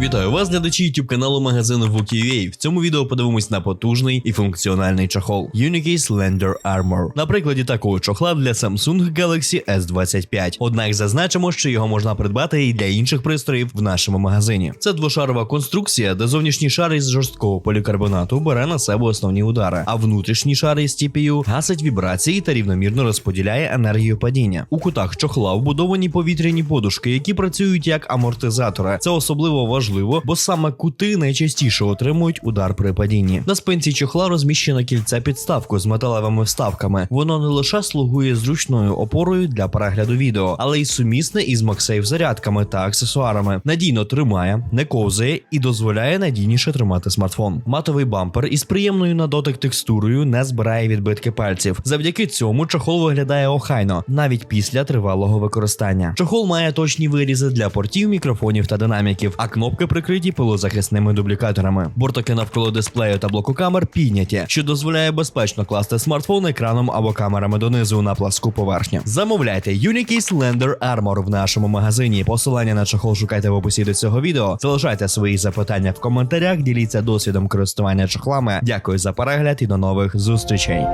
Вітаю вас, глядачі YouTube каналу магазину Vuki.ua. В цьому відео подивимось на потужний і функціональний чохол Unicase Lander Armor. На прикладі такого чохла для Samsung Galaxy S25. Однак зазначимо, що його можна придбати і для інших пристроїв в нашому магазині. Це двошарова конструкція, де зовнішній шар із жорсткого полікарбонату бере на себе основні удари, а внутрішній шар із TPU гасить вібрації та рівномірно розподіляє енергію падіння. У кутах чохла вбудовані повітряні подушки, які працюють як амортизатори. Це особливо важливо, бо саме кути найчастіше отримують удар при падінні. На спинці чохла розміщено кільце підставку з металевими вставками. Воно не лише слугує зручною опорою для перегляду відео, але й сумісне із MagSafe зарядками та аксесуарами. Надійно тримає, не ковзає і дозволяє надійніше тримати смартфон. Матовий бампер із приємною на дотик текстурою не збирає відбитки пальців. Завдяки цьому чохол виглядає охайно, навіть після тривалого використання. Чохол має точні вирізи для портів, мікрофонів та динаміків, а кнопки прикриті пилозахисними дублікаторами. Бортики навколо дисплею та блоку камер підняті, що дозволяє безпечно класти смартфон екраном або камерами донизу на пласку поверхню. Замовляйте Unicase Lander Armor в нашому магазині. Посилання на чохол шукайте в описі до цього відео. Залишайте свої запитання в коментарях, діліться досвідом користування чохлами. Дякую за перегляд і до нових зустрічей.